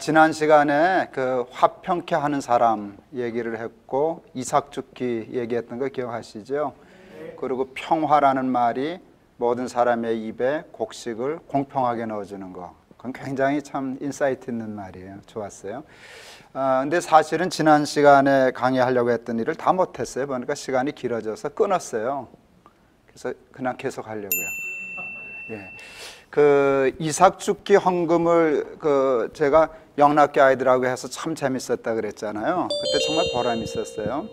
지난 시간에 그 화평케 하는 사람 얘기를 했고 이삭 죽기 얘기했던 거 기억하시죠? 그리고 평화라는 말이 모든 사람의 입에 곡식을 공평하게 넣어주는 거. 그건 굉장히 참 인사이트 있는 말이에요. 좋았어요. 아, 근데 사실은 지난 시간에 강의하려고 했던 일을 다 못했어요. 보니까 시간이 길어져서 끊었어요. 그래서 그냥 계속 하려고요. 예. 그 이삭 죽기 헌금을 그 제가 영락교 아이들하고 해서 참 재밌었다 그랬잖아요. 그때 정말 보람 있었어요.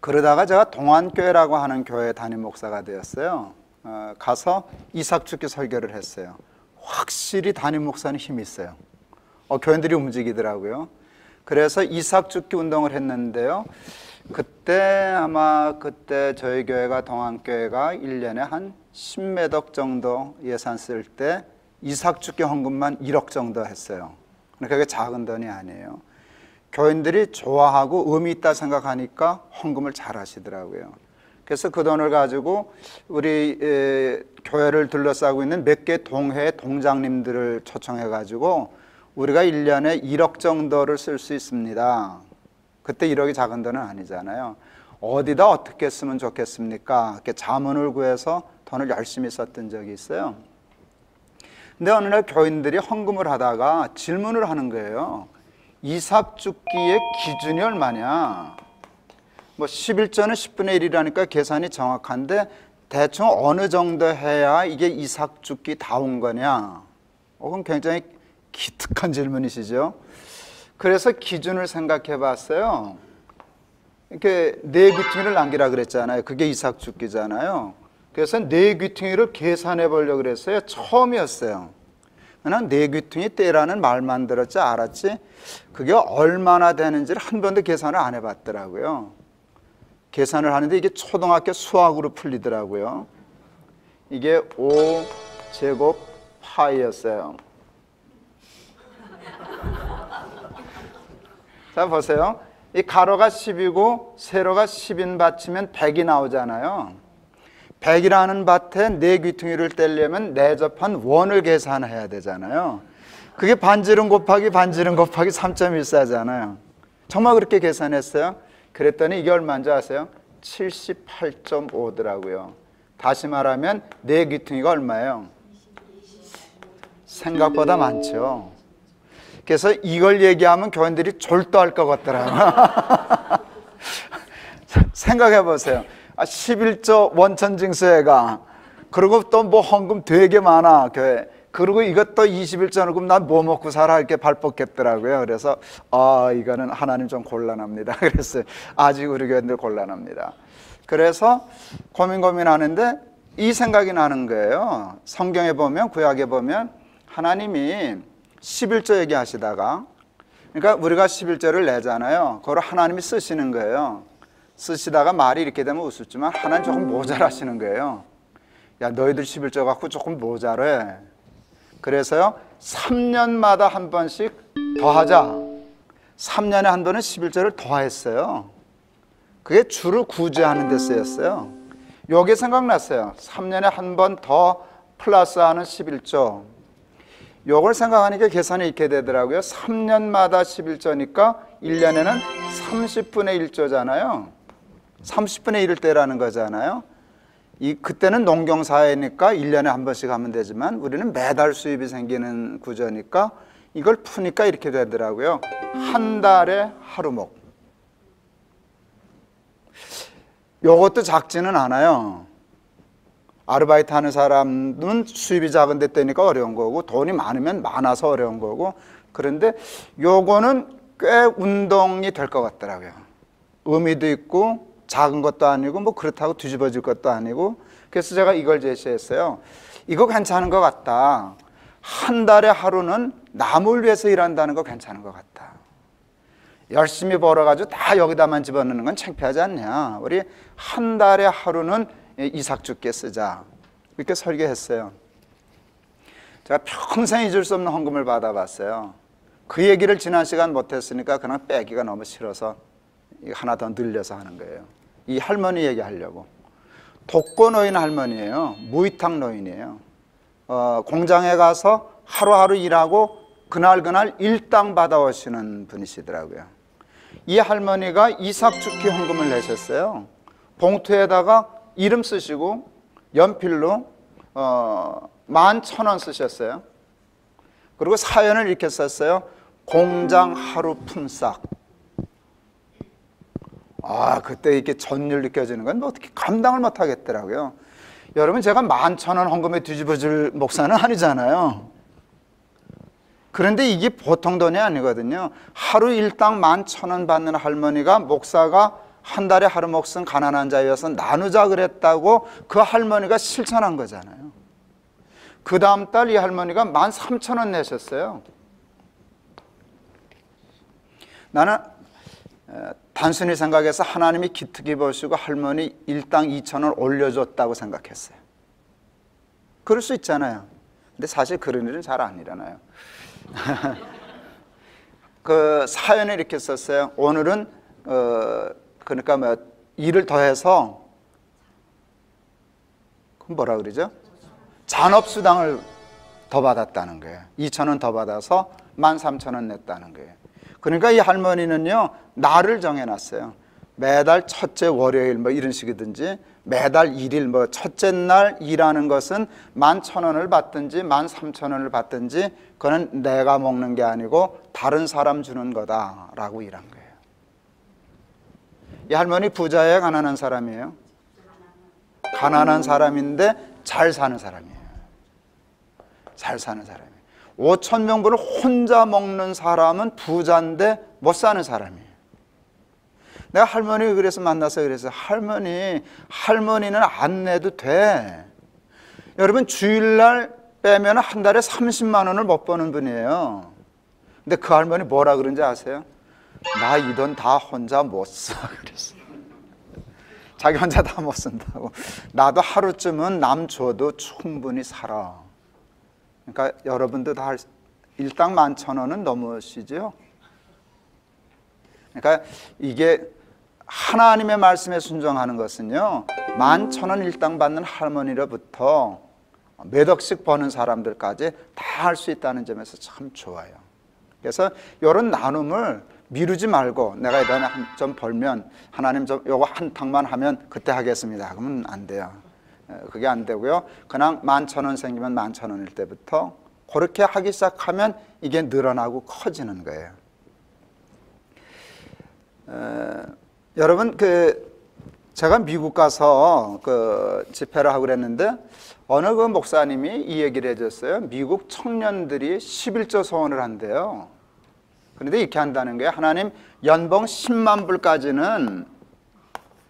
그러다가 제가 동안교회라고 하는 교회 담임 목사가 되었어요. 어, 가서 이삭 죽기 설교를 했어요. 확실히 담임 목사는 힘이 있어요. 어, 교인들이 움직이더라고요. 그래서 이삭 죽기 운동을 했는데요. 그때 아마 그때 저희 교회가 동안교회가 1년에 한 10매덕 정도 예산 쓸 때 이삭 죽기 헌금만 1억 정도 했어요. 그게 작은 돈이 아니에요. 교인들이 좋아하고 의미 있다 생각하니까 헌금을 잘 하시더라고요. 그래서 그 돈을 가지고 우리 에, 교회를 둘러싸고 있는 몇 개 동회 동장님들을 초청해 가지고 우리가 1년에 1억 정도를 쓸 수 있습니다. 그때 1억이 작은 돈은 아니잖아요. 어디다 어떻게 쓰면 좋겠습니까? 이렇게 자문을 구해서 돈을 열심히 썼던 적이 있어요. 근데 어느 날 교인들이 헌금을 하다가 질문을 하는 거예요. 이삭 죽기의 기준이 얼마냐? 뭐 11조는 10분의 1이라니까 계산이 정확한데 대충 어느 정도 해야 이게 이삭 죽기 다운 거냐? 어, 그건 굉장히 기특한 질문이시죠. 그래서 기준을 생각해 봤어요. 이렇게 네 귀퉁이를 남기라 그랬잖아요. 그게 이삭 죽기잖아요. 그래서 네 귀퉁이를 계산해 보려고 그랬어요. 처음이었어요. 그냥 네 귀퉁이 떼라는 말만 들었지 알았지 그게 얼마나 되는지를 한 번도 계산을 안 해봤더라고요. 계산을 하는데 이게 초등학교 수학으로 풀리더라고요. 이게 5제곱 파이였어요. 자 보세요. 이 가로가 10이고 세로가 10인 밭이면 100이 나오잖아요. 100이라는 밭에 네 귀퉁이를 떼려면 내접한 원을 계산해야 되잖아요. 그게 반지름 곱하기 반지름 곱하기 3.14잖아요. 정말 그렇게 계산했어요? 그랬더니 이게 얼마인지 아세요? 78.5더라고요. 다시 말하면 네 귀퉁이가 얼마예요? 생각보다 많죠. 그래서 이걸 얘기하면 교인들이 졸도할 것 같더라고요. 생각해 보세요. 아, 11조 원천 징수회가 그리고 또 뭐 헌금 되게 많아 교회. 그리고 이것도 21조 헌금 난 뭐 먹고 살아 이렇게 발벗겠더라고요. 그래서 아 이거는 하나님 좀 곤란합니다. 그랬어요. 아직 우리 교인들 곤란합니다. 그래서 고민 고민하는데 이 생각이 나는 거예요. 성경에 보면 구약에 보면 하나님이 11조 얘기하시다가 그러니까 우리가 11조를 내잖아요. 그걸 하나님이 쓰시는 거예요. 쓰시다가 말이 이렇게 되면 웃었지만 하나님 조금 모자라시는 거예요. 야 너희들 11조 갖고 조금 모자래. 그래서요 3년마다 한 번씩 더하자. 3년에 한 번은 11조를 더했어요. 그게 주를 구제하는 데 쓰였어요. 요게 생각났어요. 3년에 한 번 더 플러스하는 11조. 요걸 생각하니까 계산이 있게 되더라고요. 3년마다 11조니까 1년에는 30분의 1조잖아요. 30분의 1을 떼라는 거잖아요. 이 그때는 농경 사회니까 1년에 한 번씩 하면 되지만 우리는 매달 수입이 생기는 구조니까 이걸 푸니까 이렇게 되더라고요. 한 달에 하루목. 요것도 작지는 않아요. 아르바이트 하는 사람은 수입이 작은 데 때니까 어려운 거고 돈이 많으면 많아서 어려운 거고 그런데 요거는 꽤 운동이 될 것 같더라고요. 의미도 있고 작은 것도 아니고 뭐 그렇다고 뒤집어질 것도 아니고 그래서 제가 이걸 제시했어요. 이거 괜찮은 것 같다. 한 달에 하루는 남을 위해서 일한다는 거 괜찮은 것 같다. 열심히 벌어가지고 다 여기다만 집어넣는 건 창피하지 않냐. 우리 한 달에 하루는 이삭 죽게 쓰자. 이렇게 설계했어요. 제가 평생 잊을 수 없는 헌금을 받아봤어요. 그 얘기를 지난 시간 못했으니까 그냥 빼기가 너무 싫어서 하나 더 늘려서 하는 거예요. 이 할머니 얘기하려고. 독거 노인 할머니예요. 무이탁 노인이에요. 어, 공장에 가서 하루하루 일하고 그날 그날 일당 받아오시는 분이시더라고요. 이 할머니가 이삭 죽기 헌금을 내셨어요. 봉투에다가 이름 쓰시고 연필로 어, 만 천 원 쓰셨어요. 그리고 사연을 이렇게 썼어요. 공장 하루 품삯. 아, 그때 이렇게 전율 느껴지는 건뭐 어떻게 감당을 못 하겠더라고요. 여러분, 제가 만 천 원 헌금에 뒤집어질 목사는 아니잖아요. 그런데 이게 보통 돈이 아니거든요. 하루 일당 만 천 원 받는 할머니가 목사가 한 달에 하루 먹은 가난한 자여서 나누자 그랬다고 그 할머니가 실천한 거잖아요. 그 다음 달 이 할머니가 만 삼천 원 내셨어요. 나는 단순히 생각해서 하나님이 기특히 보시고 할머니 일당 이천 원 올려줬다고 생각했어요. 그럴 수 있잖아요. 근데 사실 그런 일은 잘 안 일어나요. 그 사연을 이렇게 썼어요. 오늘은 어 그러니까 뭐 일을 더해서 그 뭐라 그러죠? 잔업수당을 더 받았다는 거예요. 2천 원 더 받아서 13,000원 냈다는 거예요. 그러니까 이 할머니는요, 날을 정해놨어요. 매달 첫째 월요일 뭐 이런 식이든지 매달 일일 뭐 첫째 날 일하는 것은 만 천 원을 받든지 만 삼천 원을 받든지 그거는 내가 먹는 게 아니고 다른 사람 주는 거다라고 일한 거예요. 이 할머니 부자예요, 가난한 사람이에요? 가난한 사람인데 잘 사는 사람이에요. 잘 사는 사람이에요. 5천 명분을 혼자 먹는 사람은 부자인데 못 사는 사람이에요. 내가 할머니 그래서 만나서 그래서 할머니 할머니는 안 내도 돼. 여러분 주일날 빼면 한 달에 30만 원을 못 버는 분이에요. 근데 그 할머니 뭐라 그런지 아세요? 나 이 돈 다 혼자 못 써. 그랬어. 자기 혼자 다 못 쓴다고. 나도 하루쯤은 남 줘도 충분히 살아. 그러니까 여러분도 다 일당 만천 원은 넘으시죠? 그러니까 이게 하나님의 말씀에 순종하는 것은요 만천 원 일당 받는 할머니로부터 몇 억씩 버는 사람들까지 다 할 수 있다는 점에서 참 좋아요. 그래서 이런 나눔을 미루지 말고 내가 이번에 한 점 벌면 하나님 좀 요거 한 탕만 하면 그때 하겠습니다. 그러면 안 돼요. 그게 안 되고요. 그냥 만천 원 생기면 만천 원일 때부터 그렇게 하기 시작하면 이게 늘어나고 커지는 거예요. 에, 여러분 그 제가 미국 가서 그 집회를 하고 그랬는데 어느 그 목사님이 이 얘기를 해줬어요. 미국 청년들이 11조 소원을 한대요. 그런데 이렇게 한다는 거예요. 하나님 연봉 10만 불까지는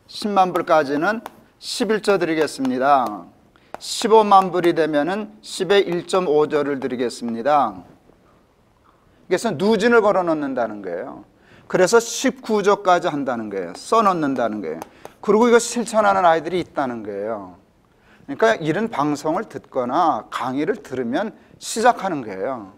10만 불까지는 11조 드리겠습니다. 15만 불이 되면은 10에 1.5조를 드리겠습니다. 그래서 누진을 걸어 놓는다는 거예요. 그래서 19조까지 한다는 거예요. 써 놓는다는 거예요. 그리고 이거 실천하는 아이들이 있다는 거예요. 그러니까 이런 방송을 듣거나 강의를 들으면 시작하는 거예요.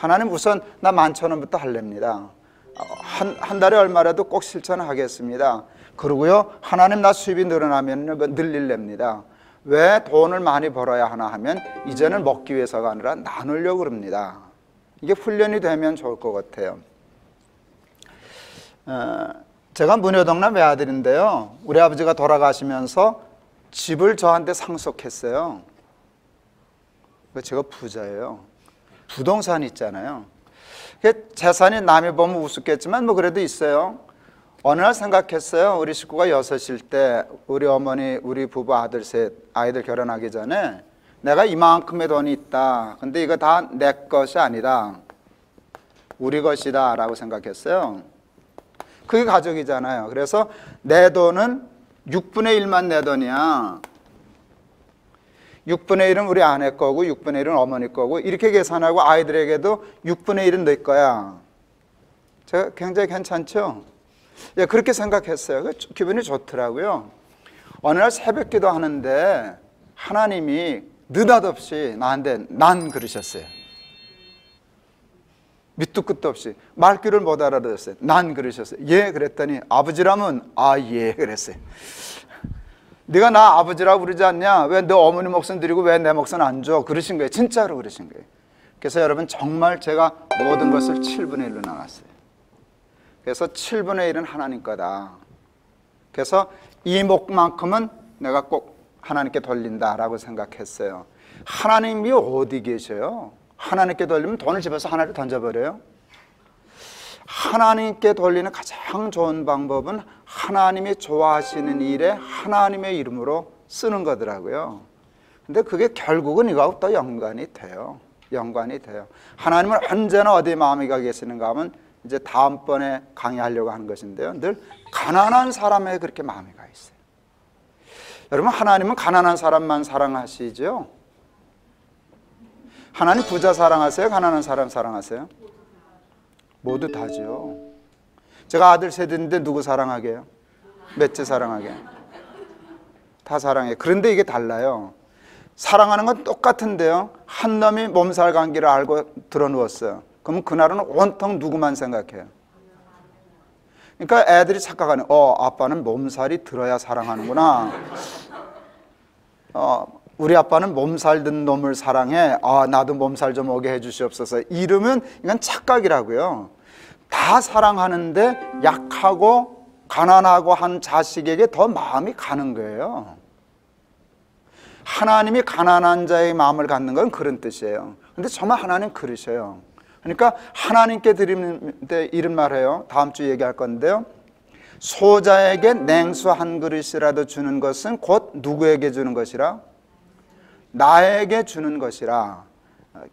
하나님 우선 나 만천 원부터 할랍니다. 한, 한 달에 얼마라도 꼭 실천하겠습니다. 그리고요, 하나님 나 수입이 늘어나면 늘릴랍니다. 왜 돈을 많이 벌어야 하나 하면 이제는 먹기 위해서가 아니라 나누려고 그럽니다. 이게 훈련이 되면 좋을 것 같아요. 어, 제가 문효동남 외아들인데요. 우리 아버지가 돌아가시면서 집을 저한테 상속했어요. 제가 부자예요. 부동산 있잖아요. 재산이 남이 보면 우습겠지만 뭐 그래도 있어요. 어느 날 생각했어요. 우리 식구가 여섯일 때 우리 어머니, 우리 부부 아들 셋 아이들 결혼하기 전에 내가 이만큼의 돈이 있다. 근데 이거 다 내 것이 아니다. 우리 것이다 라고 생각했어요. 그게 가족이잖아요. 그래서 내 돈은 6분의 1만 내 돈이야. 6분의 1은 우리 아내 거고 6분의 1은 어머니 거고 이렇게 계산하고 아이들에게도 6분의 1은 내 거야. 제가 굉장히 괜찮죠? 예, 그렇게 생각했어요. 그 기분이 좋더라고요. 어느 날 새벽 기도 하는데 하나님이 느닷없이 나한테 난 그러셨어요. 밑도 끝도 없이 말귀를 못 알아들었어요. 난 그러셨어요. 예 그랬더니 아버지라면 아 예 그랬어요. 네가 나 아버지라고 부르지 않냐? 왜 너 어머니 목숨 드리고 왜 내 목숨 안 줘? 그러신 거예요. 진짜로 그러신 거예요. 그래서 여러분 정말 제가 모든 것을 7분의 1로 나눴어요. 그래서 7분의 1은 하나님 거다. 그래서 이 목만큼은 내가 꼭 하나님께 돌린다라고 생각했어요. 하나님이 어디 계셔요? 하나님께 돌리면 돈을 집어서 하나를 던져버려요. 하나님께 돌리는 가장 좋은 방법은 하나님이 좋아하시는 일에 하나님의 이름으로 쓰는 거더라고요. 근데 그게 결국은 이거하고 또 연관이 돼요. 연관이 돼요. 하나님은 언제나 어디 마음이 가 계시는가 하면 이제 다음번에 강의하려고 하는 것인데요. 늘 가난한 사람에 그렇게 마음이 가 있어요. 여러분 하나님은 가난한 사람만 사랑하시죠? 하나님 부자 사랑하세요? 가난한 사람 사랑하세요? 모두 다죠. 제가 아들 셋인데 누구 사랑하게요? 몇째 사랑하게? 다 사랑해. 그런데 이게 달라요. 사랑하는 건 똑같은데요. 한 놈이 몸살 감기를 알고 들어누웠어요. 그럼 그날은 온통 누구만 생각해요? 그러니까 애들이 착각하는, 어, 아빠는 몸살이 들어야 사랑하는구나. 어, 우리 아빠는 몸살 든 놈을 사랑해. 아, 나도 몸살 좀 오게 해 주시옵소서. 이러면 이건 착각이라고요. 다 사랑하는데 약하고 가난하고 한 자식에게 더 마음이 가는 거예요. 하나님이 가난한 자의 마음을 갖는 건 그런 뜻이에요. 근데 정말 하나님 그러셔요. 그러니까 하나님께 드리는데 이런 말 해요. 다음 주 얘기할 건데요. 소자에게 냉수 한 그릇이라도 주는 것은 곧 누구에게 주는 것이라? 나에게 주는 것이라.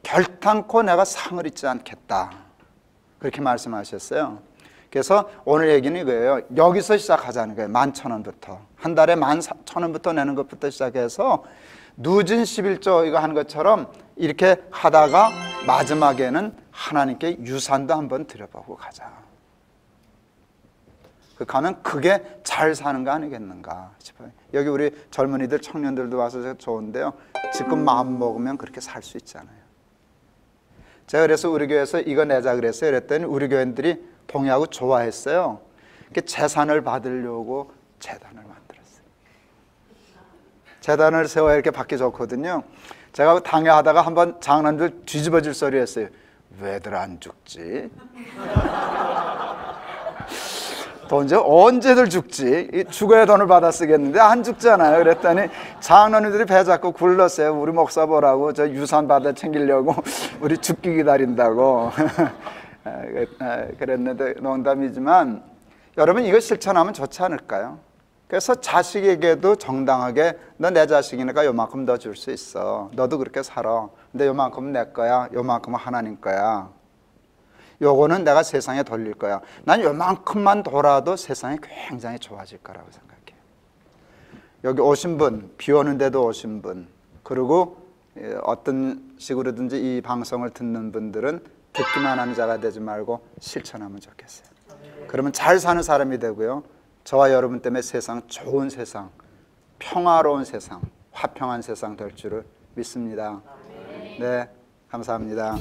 결탄코 내가 상을 잊지 않겠다. 그렇게 말씀하셨어요. 그래서 오늘 얘기는 이거예요. 여기서 시작하자는 거예요. 만 천 원부터. 한 달에 만 천 원부터 내는 것부터 시작해서 누진 11조 이거 한 것처럼 이렇게 하다가 마지막에는 하나님께 유산도 한번 드려보고 가자. 그 가면 그게 잘 사는 거 아니겠는가 싶어요. 여기 우리 젊은이들 청년들도 와서 좋은데요. 지금 마음 먹으면 그렇게 살 수 있잖아요. 제가 그래서 우리 교회에서 이거 내자 그랬어요. 그랬더니 우리 교인들이 동의하고 좋아했어요. 재산을 받으려고 재단을 만들었어요. 재단을 세워야 이렇게 받기 좋거든요. 제가 당회하다가 한번 장남들 뒤집어질 소리 했어요. 왜들 안 죽지? 돈 이제 언제들 죽지? 죽어야 돈을 받아 쓰겠는데 안 죽잖아요. 그랬더니 장로님들이 배 잡고 굴렀어요. 우리 목사 보라고 저 유산 받아 챙기려고 우리 죽기 기다린다고 그랬는데 농담이지만 여러분 이거 실천하면 좋지 않을까요? 그래서 자식에게도 정당하게 너 내 자식이니까 요만큼 더 줄 수 있어. 너도 그렇게 살아. 근데 요만큼 내 거야. 요만큼은 하나님 거야. 요거는 내가 세상에 돌릴 거야. 난 요만큼만 돌아도 세상이 굉장히 좋아질 거라고 생각해요. 여기 오신 분, 비 오는데도 오신 분, 그리고 어떤 식으로든지 이 방송을 듣는 분들은 듣기만 하는 자가 되지 말고 실천하면 좋겠어요. 그러면 잘 사는 사람이 되고요. 저와 여러분 때문에 세상 좋은 세상, 평화로운 세상, 화평한 세상 될 줄을 믿습니다. 네, 감사합니다.